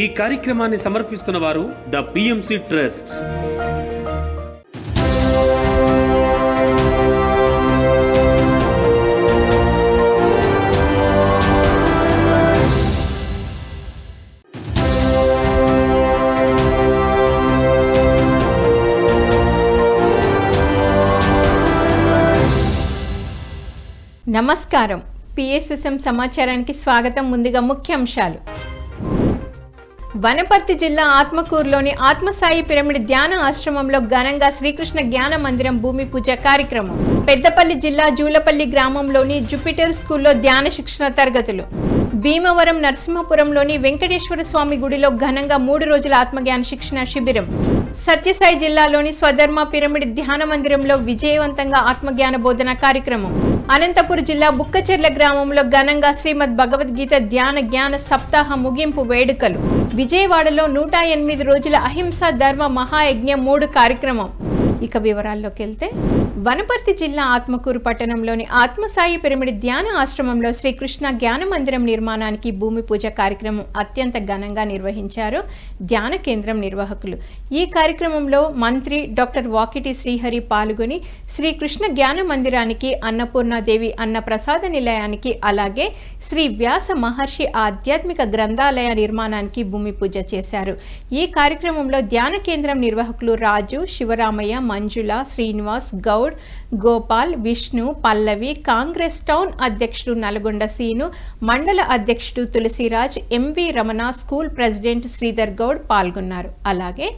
ఈ కార్యక్రమాన్ని సమర్పిస్తున్న వారు ద పిఎంసి ట్రస్ట్. నమస్కారం. పిఎస్ఎస్ఎం సమాచారానికి స్వాగతం ముందుగా ముఖ్యాంశాలు. వనపర్తి జిల్లా ఆత్మకూరులోని ఆత్మసాయి పిరమిడ్ ధ్యాన ఆశ్రమంలో ఘనంగా శ్రీకృష్ణ జ్ఞాన మందిరం భూమి పూజ కార్యక్రమం. పెద్దపల్లి జిల్లా జూలపల్లి గ్రామంలోని జూపిటర్ స్కూల్లో ధ్యాన శిక్షణ తరగతులు. భీమవరం నరసింహపురంలోని వెంకటేశ్వర స్వామి గుడిలో ఘనంగా మూడు రోజుల ఆత్మజ్ఞాన శిక్షణ శిబిరం. సత్యసాయి జిల్లాలోని స్వధర్మ పిరమిడ్ ధ్యాన మందిరంలో విజయవంతంగా ఆత్మజ్ఞాన బోధన కార్యక్రమం. అనంతపురం జిల్లా బుక్కచెర్ల గ్రామంలో ఘనంగా శ్రీమద్ భగవద్గీత ధ్యాన జ్ఞాన సప్తాహ ముగింపు వేడుకలు. విజయవాడలో నూట ఎనిమిది రోజుల అహింస ధర్మ మహాయజ్ఞం మూడు కార్యక్రమం. ఇక వివరాల్లోకి వెళ్తే వనపర్తి జిల్లా ఆత్మకూరు పట్టణంలోని ఆత్మసాయి పిరమిడ్ ధ్యాన ఆశ్రమంలో శ్రీకృష్ణ జ్ఞాన మందిరం నిర్మాణానికి భూమి పూజ కార్యక్రమం అత్యంత ఘనంగా నిర్వహించారు ధ్యాన కేంద్రం నిర్వాహకులు. ఈ కార్యక్రమంలో మంత్రి డాక్టర్ వాకిటి శ్రీహరి పాల్గొని శ్రీకృష్ణ జ్ఞాన మందిరానికి అన్నపూర్ణాదేవి అన్న ప్రసాద నిలయానికి అలాగే శ్రీ వ్యాస మహర్షి ఆధ్యాత్మిక గ్రంథాలయ నిర్మాణానికి భూమి పూజ చేశారు. ఈ కార్యక్రమంలో ధ్యాన కేంద్రం నిర్వాహకులు రాజు శివరామయ్య మంజుల శ్రీనివాస్ గౌడ్ గోపాల్ విష్ణు పల్లవి కాంగ్రెస్ టౌన్ అధ్యక్షుడు నల్గొండ సీను మండల అధ్యక్షుడు Tulasiraj MV Ramana school president Sridhar Goud పాల్గొన్నారు. అలాగే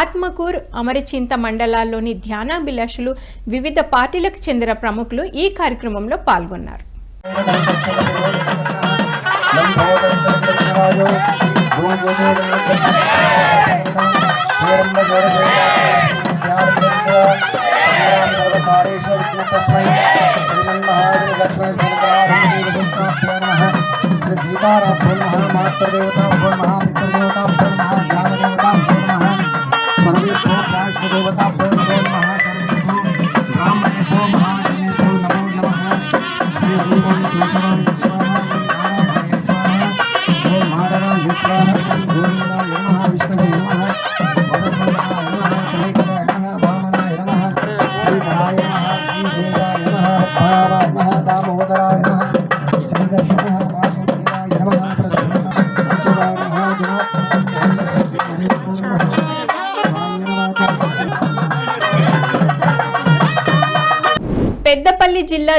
ఆత్మకూర్ అమరచింత మండలాల్లోని ధ్యానాభిలాషులు వివిధ పార్టీలకు చెందిన ప్రముఖులు ఈ కార్యక్రమంలో పాల్గొన్నారు. महापितृदेवता महापितृदेवता महाज्ञानदेवता नमो नमः श्री हरिवं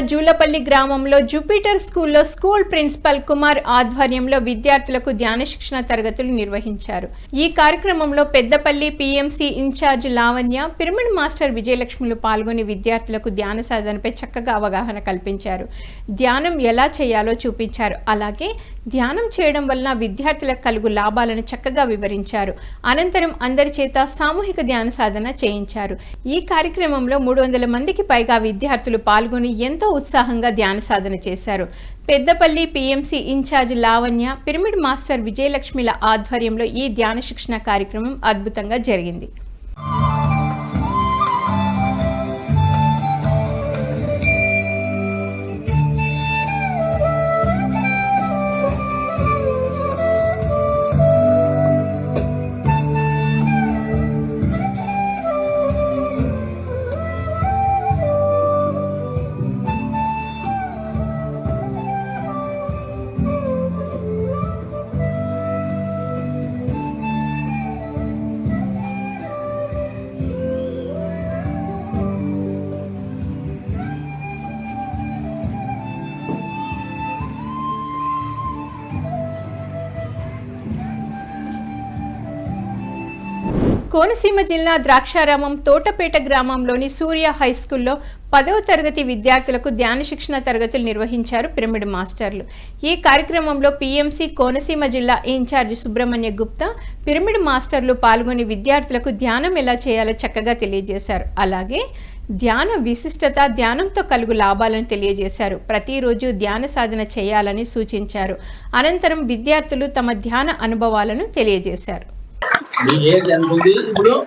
జూలపల్లి గ్రామంలో జూపిటర్ స్కూల్లో స్కూల్ ప్రిన్సిపల్ కుమార్ ఆధ్వర్యంలో విద్యార్థులకు ధ్యాన శిక్షణ తరగతులు నిర్వహించారు. ఈ కార్యక్రమంలో Peddapalli PMC incharge Lavanya pyramid master విజయలక్ష్మిలు పాల్గొని విద్యార్థులకు ధ్యాన సాధనపై చక్కగా అవగాహన కల్పించారు. ధ్యానం ఎలా చేయాలో చూపించారు. అలాగే ధ్యానం చేయడం వలన విద్యార్థులకు కలుగు లాభాలను చక్కగా వివరించారు. అనంతరం అందరి చేత సామూహిక ధ్యాన సాధన చేయించారు. ఈ కార్యక్రమంలో మూడు వందల మందికి పైగా విద్యార్థులు పాల్గొని ఎంతో ఉత్సాహంగా ధ్యాన సాధన చేశారు. Peddapalli PMC incharge Lavanya pyramid master విజయలక్ష్మిల ఆధ్వర్యంలో ఈ ధ్యాన శిక్షణ కార్యక్రమం అద్భుతంగా జరిగింది. కోనసీమ జిల్లా ద్రాక్షారామం తోటపేట గ్రామంలోని సూర్య హై స్కూల్లో పదవ తరగతి విద్యార్థులకు ధ్యాన శిక్షణ తరగతులు నిర్వహించారు పిరమిడ్ మాస్టర్లు. ఈ కార్యక్రమంలో పీఎంసీ కోనసీమ జిల్లా ఇన్ఛార్జి సుబ్రహ్మణ్య గుప్తా పిరమిడ్ మాస్టర్లు పాల్గొని విద్యార్థులకు ధ్యానం ఎలా చేయాలో చక్కగా తెలియజేశారు. అలాగే ధ్యాన విశిష్టత ధ్యానంతో కలుగు లాభాలను తెలియజేశారు. ప్రతిరోజు ధ్యాన సాధన చేయాలని సూచించారు. అనంతరం విద్యార్థులు తమ ధ్యాన అనుభవాలను తెలియజేశారు. మీ ఏజ్ ఎంత ఉంది ఇప్పుడు?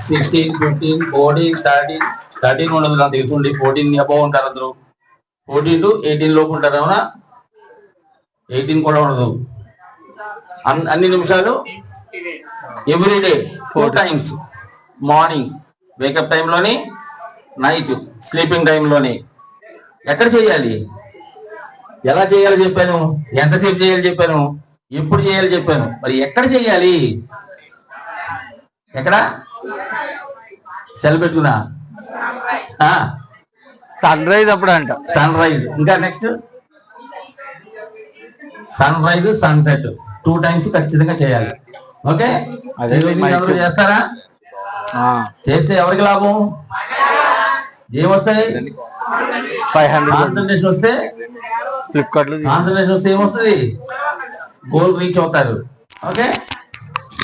Sixteen fifteen fourteen thirteen thirteen ఉండదు నాకు తెలుసుండి ఫోర్టీన్ అబౌవ్ ఉంటారు అందరూ. ఫోర్టీన్ టు ఎయిటీన్ లోపు ఉంటారు అవునా ఎయిటీన్ కూడా ఉండదు. అన్- అన్ని నిమిషాలు? Everyday four times morning wake up టైంలోని నైట్ స్లీపింగ్ టైంలోని ఎక్కడ చేయాలి? ఎలా చేయాలో చెప్పాను. ఎంతసేపు చేయాలి చెప్పాను. ఎప్పుడు చేయాలి చెప్పాను. మరి ఎక్కడ చేయాలి? ఎక్కడ? సెల్ పెట్టుకున్నా? సన్ రైజ్ అప్పుడు అంట సన్ రైజ్. ఇంకా next? Sunrise sunset two times ఖచ్చితంగా చేయాలి. ఓకే? అదే. అందరూ చేస్తారా? చేస్తే ఎవరికి లాభం? ఏమొస్తాయి ఫైవ్ హండ్రెడ్. కాన్సన్ట్రేషన్ వస్తే? ఫ్లిప్కార్ట్లో కాన్సన్ట్రేషన్ వస్తే ఏమొస్తుంది గోల్ రీచ్ అవుతారు. Okay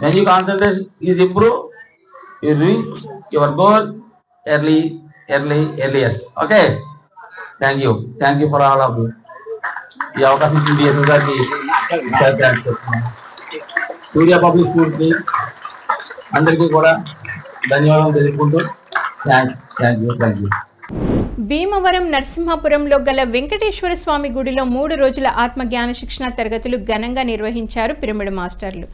when you concentration is improve you reach your goal early early earliest okay thank you thank you for all of you ఈ అవకాశం ఇచ్చిన డిఎస్ఎస్ గారికి సూర్య పబ్లిక్ స్కూల్కి అందరికీ కూడా ధన్యవాదాలు తెలుపుకుంటూ. Thanks thank you thank you Bhimavaram నరసింహాపురంలో గల వెంకటేశ్వర స్వామి గుడిలో మూడు రోజుల ఆత్మజ్ఞాన శిక్షణ తరగతులు ఘనంగా నిర్వహించారు పిరమిడ్ మాస్టర్లు.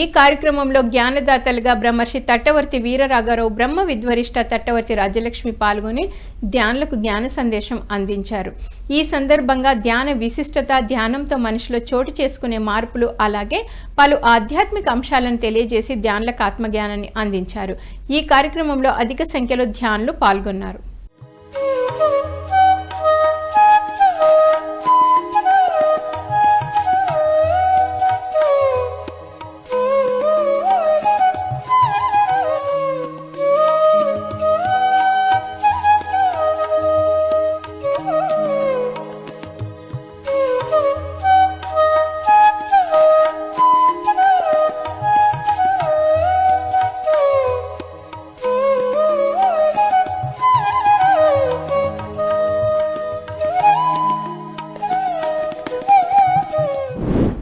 ఈ కార్యక్రమంలో జ్ఞానదాతలుగా బ్రహ్మర్షి తట్టవర్తి వీరరాఘారావు బ్రహ్మ విద్వరిష్ట తట్టవర్తి రాజ్యలక్ష్మి పాల్గొని ధ్యానులకు జ్ఞాన సందేశం అందించారు. ఈ సందర్భంగా ధ్యాన విశిష్టత ధ్యానంతో మనిషిలో చోటు చేసుకునే మార్పులు అలాగే పలు ఆధ్యాత్మిక అంశాలను తెలియజేసి ధ్యానులకు ఆత్మజ్ఞానాన్ని అందించారు. ఈ కార్యక్రమంలో అధిక సంఖ్యలో ధ్యానులు పాల్గొన్నారు.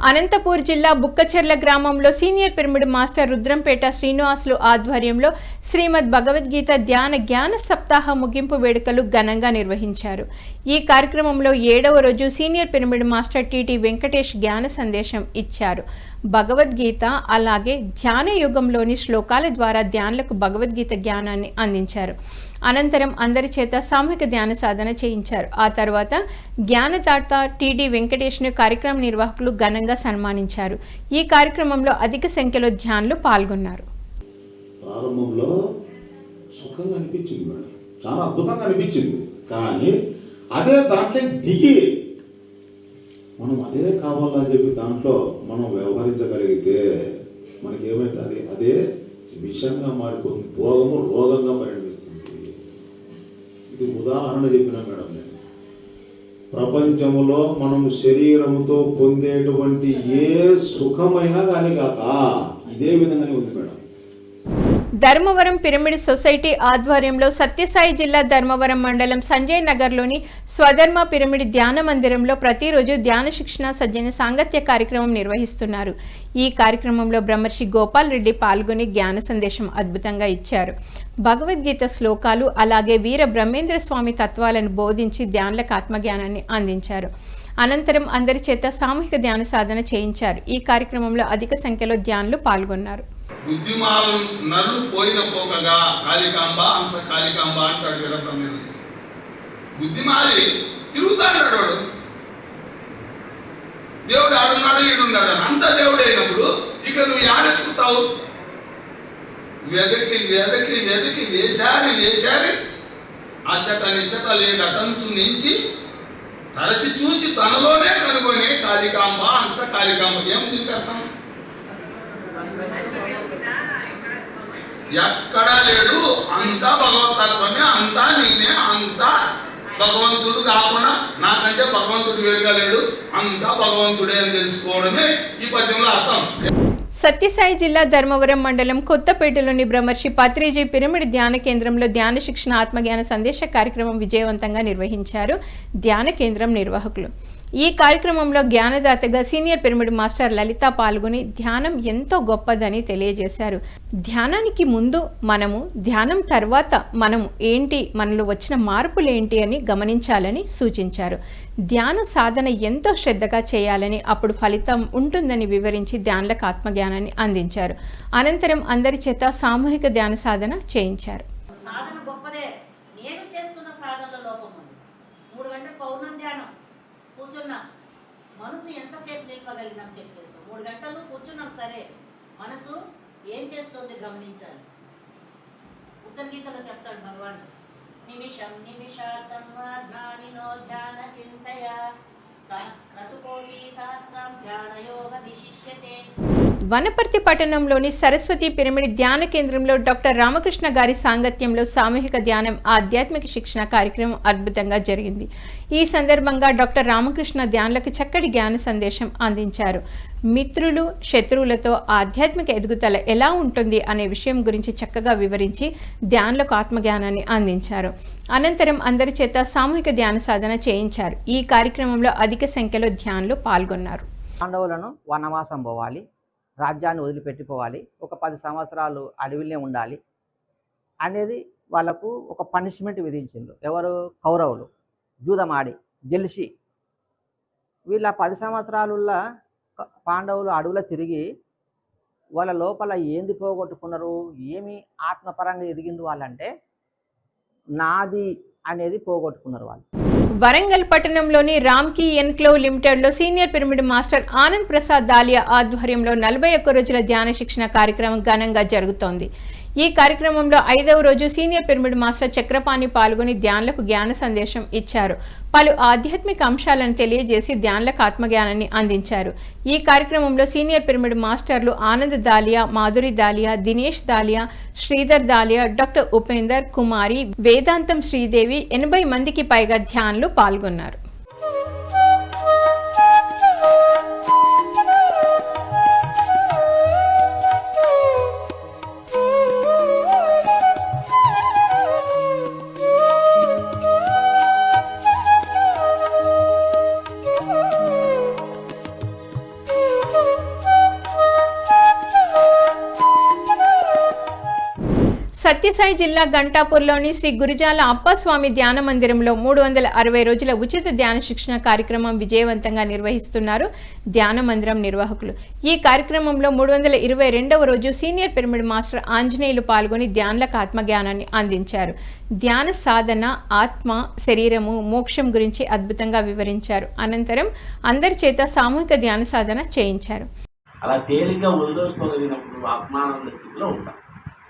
అనంతపూర్ జిల్లా బుక్కచెర్ల గ్రామంలో senior pyramid master Rudrampeta Srinivasulu ఆధ్వర్యంలో శ్రీమద్ భగవద్గీత ధ్యాన జ్ఞాన సప్తాహ ముగింపు వేడుకలు ఘనంగా నిర్వహించారు. ఈ కార్యక్రమంలో ఏడవ రోజు senior pyramid master TT Venkatesh జ్ఞాన సందేశం ఇచ్చారు. భగవద్గీత అలాగే ధ్యాన యుగంలోని శ్లోకాల ద్వారా ధ్యానులకు భగవద్గీత జ్ఞానాన్ని అందించారు. అనంతరం అందరి చేత సామూహిక ధ్యాన సాధన చేయించారు. ఆ తర్వాత జ్ఞానతాత టీడీ వెంకటేష్ను కార్యక్రమ నిర్వాహకులు ఘనంగా సన్మానించారు. ఈ కార్యక్రమంలో అధిక సంఖ్యలో ధ్యానులు పాల్గొన్నారు. ప్రారంభంలో సుఖంగా అనిపించింది చాలా అద్భుతంగా అనిపించింది. కానీ అదే దాంట్లో దిగి మనం అదే కావాలని చెప్పి దాంట్లో మనం వ్యవహరించగలిగితే మనకి అదే విషంగా మారిపోతుంది. భోగము రోగంగా పరిణమిస్తుంది. ఇది ఉదాహరణ చెప్పిన మేడం నేను. ప్రపంచములో మనం శరీరముతో పొందేటువంటి ఏ సుఖమైనా కానీ కాక ఇదే విధంగానే ఉంది మేడం. ధర్మవరం పిరమిడ్ సొసైటీ ఆధ్వర్యంలో సత్యసాయి జిల్లా ధర్మవరం మండలం సంజయ్ నగర్లోని స్వధర్మ పిరమిడ్ ధ్యాన మందిరంలో ప్రతిరోజు ధ్యాన శిక్షణ సజ్జన సాంగత్య కార్యక్రమం నిర్వహిస్తున్నారు. ఈ కార్యక్రమంలో బ్రహ్మర్షి గోపాల్ రెడ్డి పాల్గొని జ్ఞాన సందేశం అద్భుతంగా ఇచ్చారు. భగవద్గీత శ్లోకాలు అలాగే వీర బ్రహ్మేంద్ర స్వామి తత్వాలను బోధించి ధ్యానులకు ఆత్మజ్ఞానాన్ని అందించారు. అనంతరం అందరి చేత సామూహిక ధ్యాన సాధన చేయించారు. ఈ కార్యక్రమంలో అధిక సంఖ్యలో ధ్యానులు పాల్గొన్నారు. ఉద్యమాలు నల్లు పోయిన పోకగా కాళికాంబ అంశ కాళికాంబ అంటాడు వీరబ్రహ్మేంద్ర బుద్ధిమాలి తిరుగుతాడు వాడు దేవుడు ఆడున్నాడు ఈడున్నాడు అంత దేవుడైనప్పుడు ఇక నువ్వు ఆడెత్తుతావు వెదకి వెదకి వెదకి వేశారి వేశారి అచ్చట నిచ్చట లేడటంచు నుంచి తరచి చూసి తనలోనే కనుగొనే కాళికాంబ అంశ కాళికాంబ. ఏం దీనికి ఎక్కడా లేడు. అంతా భగవతత్వమే అంతా నేనే అంతా భగవంతుడు కాకుండా నాకంటే భగవంతుడు వేరుగా లేడు. అంతా భగవంతుడే అని తెలుసుకోవడమే ఈ పద్యంలో అర్థం. సత్యసాయి జిల్లా ధర్మవరం మండలం కొత్తపేటలోని బ్రహ్మర్షి పత్రిజీ పిరమిడ్ ధ్యాన కేంద్రంలో ధ్యాన శిక్షణ ఆత్మజ్ఞాన సందేశ కార్యక్రమం విజయవంతంగా నిర్వహించారు ధ్యాన కేంద్రం నిర్వాహకులు. ఈ కార్యక్రమంలో జ్ఞానదాతగా సీనియర్ పిరమిడ్ మాస్టర్ లలిత పాల్గొని ధ్యానం ఎంతో గొప్పదని తెలియజేశారు. ధ్యానానికి ముందు మనము ధ్యానం తర్వాత మనము ఏంటి మనలో వచ్చిన మార్పులు ఏంటి అని గమనించాలని సూచించారు. ధ్యాన సాధన ఎంతో శ్రద్ధగా చేయాలని అప్పుడు ఫలితం ఉంటుందని వివరించి ధ్యానులకు ఆత్మజ్ఞానాన్ని అందించారు. అనంతరం అందరి చేత సామూహిక ధ్యాన సాధన చేయించారు సాధన గొప్పదే నేను చేస్తున్న సాధనలో లోపం ఉంది మూడు గంటల పౌర్ణం ధ్యానం కూర్చున్నాం మనసు ఎంతసేపు చెక్ చేసుకో. మూడు గంటలు కూర్చున్నాం సరే. మనసు ఏం చేస్తుంది గమనించాలి. ఉత్తర గీతలో చెప్తాడు భగవానుడు. నిమిషం నిమిషార్థం ధ్యాన చింతయ. వనపర్తి పట్టణంలోని సరస్వతి పిరమిడ్ ధ్యాన కేంద్రంలో డాక్టర్ రామకృష్ణ గారి సాంగత్యంలో సామూహిక ధ్యానం ఆధ్యాత్మిక శిక్షణ కార్యక్రమం అద్భుతంగా జరిగింది. ఈ సందర్భంగా డాక్టర్ రామకృష్ణ ధ్యానులకు చక్కటి జ్ఞాన సందేశం అందించారు. మిత్రులు శత్రువులతో ఆధ్యాత్మిక ఎదుగుదల ఎలా ఉంటుంది అనే విషయం గురించి చక్కగా వివరించి ధ్యానులకు ఆత్మజ్ఞానాన్ని అందించారు. అనంతరం అందరి చేత సామూహిక ధ్యాన సాధన చేయించారు. ఈ కార్యక్రమంలో అధిక సంఖ్యలో ధ్యానులు పాల్గొన్నారు. పాండవులను వనవాసం పోవాలి రాజ్యాన్ని వదిలిపెట్టిపోవాలి ఒక పది సంవత్సరాలు అడవిలో ఉండాలి అనేది వాళ్ళకు ఒక పనిష్మెంట్ విధించిండ్రు. ఎవరు? కౌరవులు. జూదమాడి గెలిచి వీళ్ళ పది సంవత్సరాలుల్లా పాండవులు అడవులో తిరిగి వాళ్ళ లోపల ఏంది పోగొట్టుకున్నారు? ఏమి ఆత్మపరంగా ఎదిగింది వాళ్ళంటే నాది అనేది పోగొట్టుకున్నారు వాళ్ళు. వరంగల్ పట్టణంలోని Ramky enclave లిమిటెడ్లో senior pyramid master Anand Prasad Dalia ఆధ్వర్యంలో నలభై ఒక్క రోజుల ధ్యాన శిక్షణ కార్యక్రమం ఘనంగా జరుగుతోంది. ఈ కార్యక్రమంలో ఐదవ రోజు సీనియర్ పిరమిడ్ మాస్టర్ చక్రపాణి పాల్గొని ధ్యానులకు జ్ఞాన సందేశం ఇచ్చారు. పలు ఆధ్యాత్మిక అంశాలను తెలియజేసి ధ్యానులకు ఆత్మజ్ఞానాన్ని అందించారు. ఈ కార్యక్రమంలో సీనియర్ పిరమిడ్ మాస్టర్లు ఆనంద్ దాలియా మాధురి దాలియా దినేష్ దాలియా శ్రీధర్ దాలియా డాక్టర్ ఉపేందర్ కుమారి వేదాంతం శ్రీదేవి ఎనభై మందికి పైగా ధ్యానులు పాల్గొన్నారు. సత్యసాయి జిల్లా గంటాపూర్లోని శ్రీ గురుజాల అప్పస్వామి ధ్యాన మందిరంలో మూడు వందల అరవై రోజుల ఉచిత ధ్యాన శిక్షణ కార్యక్రమం విజయవంతంగా నిర్వహిస్తున్నారు ధ్యాన మందిరం నిర్వాహకులు. ఈ కార్యక్రమంలో మూడు వందల ఇరవై రెండవ రోజు సీనియర్ పిరమిడ్ మాస్టర్ ఆంజనేయులు పాల్గొని ధ్యానులకు ఆత్మజ్ఞానాన్ని అందించారు. ధ్యాన సాధన ఆత్మ శరీరము మోక్షం గురించి అద్భుతంగా వివరించారు. అనంతరం అందరి చేత సామూహిక ధ్యాన సాధన చేయించారు. అలా తేలిగ్గా వదిలేసుకోగలిగినప్పుడు ఆత్మానంద స్థితిలో ఉంటాం.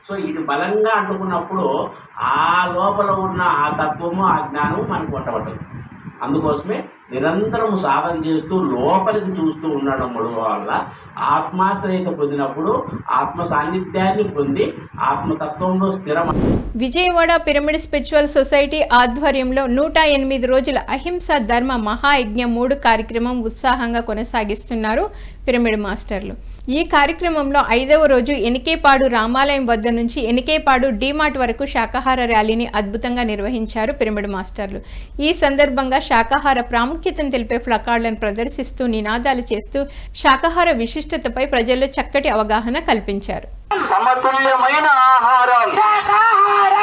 సో ఇది బలంగా అంటుకున్నప్పుడు ఆ లోపల ఉన్న ఆ తత్వము ఆ జ్ఞానము మనకు వంటబట్టదు అందుకోసమే నిరంతరం సాధన చేస్తూ లోపలికి చూస్తూ ఉండడం వల్ల ఆత్మాశ్రయత పొందినప్పుడు ఆత్మ సాన్నిధ్యాన్ని పొంది ఆత్మతత్వంలో స్థిరం విజయవాడ పిరమిడ్ స్పిరిచువల్ సొసైటీ ఆధ్వర్యంలో నూట ఎనిమిది రోజుల అహింస ధర్మ మహాయజ్ఞ మూడు కార్యక్రమం ఉత్సాహంగా కొనసాగిస్తున్నారు పిరమిడ్ మాస్టర్లు. ఈ కార్యక్రమంలో ఐదవ రోజు ఎనికేపాడు రామాలయం వద్ద నుంచి ఎనికేపాడు డీమార్ట్ వరకు శాకాహార ర్యాలీని అద్భుతంగా నిర్వహించారు పిరమిడ్ మాస్టర్లు. ఈ సందర్భంగా శాకాహార ప్రాముఖ్యతను తెలిపే ఫ్లకార్డులను ప్రదర్శిస్తూ నినాదాలు చేస్తూ శాకాహార విశిష్టతపై ప్రజల్లో చక్కటి అవగాహన కల్పించారు. సమతుల్యమైన ఆహారం.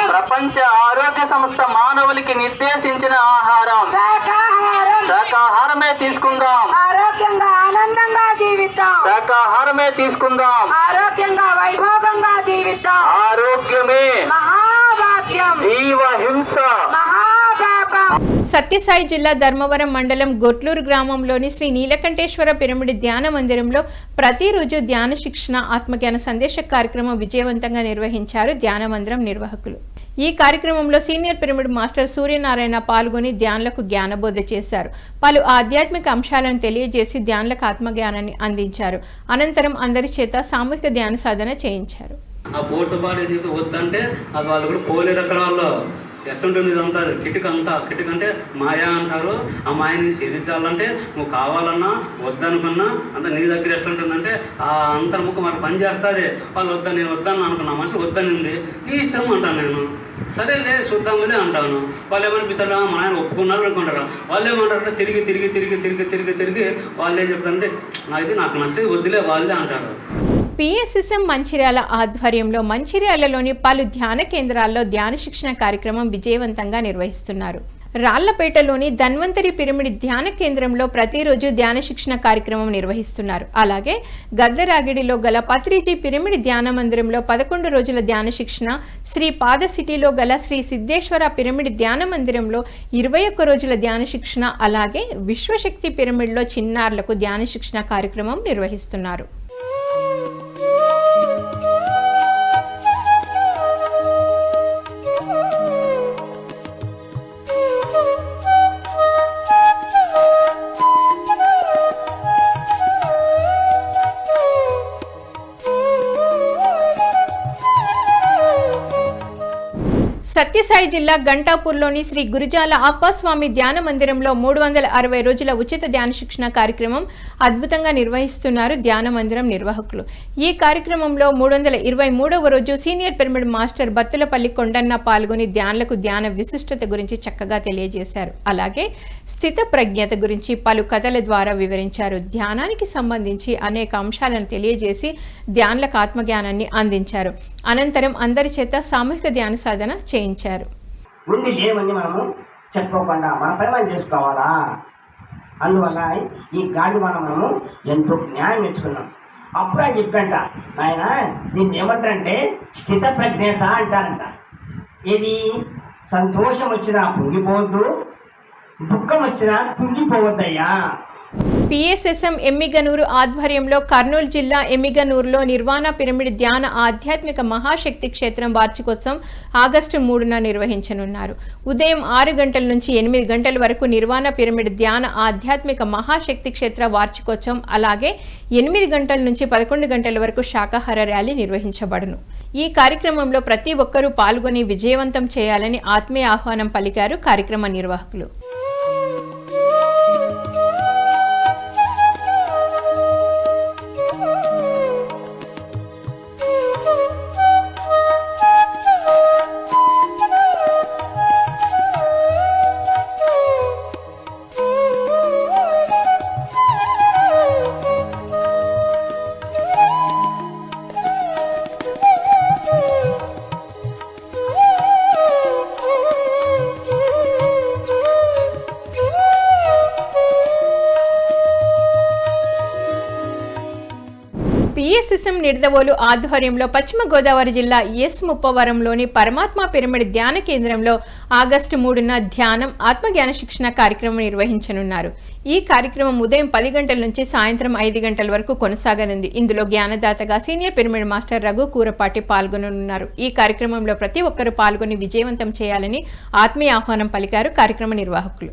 ప్రపంచ ఆరోగ్య సంస్థ మానవులకి నిర్దేశించిన ఆహారం. శాకాహారమే తీసుకుందాం. ఆరోగ్యంగా ఆనందంగా జీవిద్దాం. శాకాహారమే తీసుకుందాం. ఆరోగ్యంగా వైభోగంగా జీవిద్దాం. ఆరోగ్యమే. మహాభాగ్యం. జీవ హింస సత్యసాయి జిల్లా ధర్మవరం మండలం గొట్లూరు గ్రామంలోని శ్రీ నీలకంఠేశ్వర పిరమిడ్ ధ్యాన మందిరంలో ప్రతిరోజు ధ్యాన శిక్షణ ఆత్మజ్ఞాన సందేశ కార్యక్రమం విజయవంతంగా నిర్వహించారు ధ్యాన మందిరం నిర్వాహకులు. ఈ కార్యక్రమంలో సీనియర్ పిరమిడ్ మాస్టర్ సూర్యనారాయణ పాల్గొని ధ్యానులకు జ్ఞానబోధ చేశారు. పలు ఆధ్యాత్మిక అంశాలను తెలియజేసి ధ్యానులకు ఆత్మజ్ఞానాన్ని అందించారు. అనంతరం అందరి చేత సామూహిక ధ్యాన సాధన చేయించారు. ఆ పూర్తి బాడీ జీవితం వద్దంటే అది వాళ్ళు కూడా పోలేరు అక్కడ వాళ్ళు. ఎట్లుంటుంది ఇదంతా? కిటిక్ అంతా కిటిక్ అంటే మాయా అంటారు. ఆ మాయ నుంచి ఛేదించాలంటే నువ్వు కావాలన్నా వద్దనుకున్నా అంత నీ దగ్గర ఎట్లుంటుందంటే ఆ అంతర్ముఖం మరి పని చేస్తుంది వాళ్ళు వద్దని నేను వద్దని అనుకున్నా మనిషి వద్దనింది. నీ ఇష్టం అంటాను నేను. సరేలే చూద్దామని అంటాను. వాళ్ళు ఏమనిపిస్తారు మా ఆయన ఒప్పుకున్నారు అనుకుంటారు? వాళ్ళు ఏమంటారు తిరిగి తిరిగి తిరిగి తిరిగి తిరిగి తిరిగి వాళ్ళు ఏం చెప్తారంటే నాకు నాకు నచ్చేది వద్దులే వాళ్ళే అంటారు. పిఎస్ఎస్ఎం మంచిర్యాల ఆధ్వర్యంలో మంచిర్యాలలోని పలు ధ్యాన కేంద్రాల్లో ధ్యాన శిక్షణ కార్యక్రమం విజయవంతంగా నిర్వహిస్తున్నారు. రాళ్ళపేటలోని ధన్వంతరి పిరమిడ్ ధ్యాన కేంద్రంలో ప్రతిరోజు ధ్యాన శిక్షణ కార్యక్రమం నిర్వహిస్తున్నారు. అలాగే గద్దరాగిడిలో గల పత్రిజీ పిరమిడ్ ధ్యాన మందిరంలో పదకొండు రోజుల ధ్యాన శిక్షణ శ్రీ పాద సిటీలో గల శ్రీ సిద్ధేశ్వర పిరమిడ్ ధ్యాన మందిరంలో ఇరవై ఒక్క రోజుల ధ్యాన శిక్షణ అలాగే విశ్వశక్తి పిరమిడ్లో చిన్నారులకు ధ్యాన శిక్షణ కార్యక్రమం నిర్వహిస్తున్నారు. సత్యసాయి జిల్లా గంటాపూర్లోని శ్రీ గురుజాల అప్పస్వామి ధ్యాన మందిరంలో మూడు వందల అరవై రోజుల ఉచిత ధ్యాన శిక్షణ కార్యక్రమం అద్భుతంగా నిర్వహిస్తున్నారు ధ్యాన మందిరం నిర్వాహకులు. ఈ కార్యక్రమంలో మూడు వందల ఇరవై మూడవ రోజు senior pyramid master Battulapalli Kondanna పాల్గొని ధ్యానులకు ధ్యాన విశిష్టత గురించి చక్కగా తెలియజేశారు. అలాగే స్థిత ప్రజ్ఞత గురించి పలు కథల ద్వారా వివరించారు. ధ్యానానికి సంబంధించి అనేక అంశాలను తెలియజేసి ధ్యానులకు ఆత్మజ్ఞానాన్ని అందించారు. అనంతరం అందరి చేత సామూహిక ధ్యాన సాధన చేయించారు. ముందు ఏమని మనము చెప్పుకోకుండా మన పని మనం చేసుకోవాలా? అందువల్ల ఈ గాడి మనం మనము ఎంతో న్యాయం నేర్చుకున్నాం. అప్పుడు ఆయన చెప్పంట ఆయన దీన్ని ఏమంటారంటే స్థిత ప్రజ్ఞత అంటారంట. ఇది సంతోషం వచ్చినా పొంగిపోవద్దు దుఃఖం వచ్చినా కుంగిపోవద్దయ్యా. పిఎస్ఎస్ఎం ఎమ్మిగనూరు ఆధ్వర్యంలో కర్నూలు జిల్లా ఎమ్మిగనూరులో నిర్వాణ పిరమిడ్ ధ్యాన ఆధ్యాత్మిక మహాశక్తి క్షేత్రం వార్షికోత్సవం ఆగస్టు మూడున నిర్వహించనున్నారు. ఉదయం ఆరు గంటల నుంచి ఎనిమిది గంటల వరకు నిర్వాణ పిరమిడ్ ధ్యాన ఆధ్యాత్మిక మహాశక్తి క్షేత్ర వార్షికోత్సవం అలాగే ఎనిమిది గంటల నుంచి పదకొండు గంటల వరకు శాకాహార ర్యాలీ నిర్వహించబడును. ఈ కార్యక్రమంలో ప్రతి ఒక్కరూ పాల్గొని విజయవంతం చేయాలని ఆత్మీయ ఆహ్వానం పలికారు కార్యక్రమ నిర్వాహకులు. పిఎస్ఎస్ఎం నిడదవోలు ఆధ్వర్యంలో పశ్చిమ గోదావరి జిల్లా ఎస్ ముప్పవరంలోని పరమాత్మ పిరమిడ్ ధ్యాన కేంద్రంలో ఆగస్టు మూడున ధ్యానం ఆత్మజ్ఞాన శిక్షణ కార్యక్రమం నిర్వహించనున్నారు. ఈ కార్యక్రమం ఉదయం పది గంటల నుంచి సాయంత్రం ఐదు గంటల వరకు కొనసాగనుంది. ఇందులో జ్ఞానదాతగా senior pyramid master Raghu Kurapati పాల్గొననున్నారు. ఈ కార్యక్రమంలో ప్రతి ఒక్కరూ పాల్గొని విజయవంతం చేయాలని ఆత్మీయ ఆహ్వానం పలికారు కార్యక్రమ నిర్వాహకులు.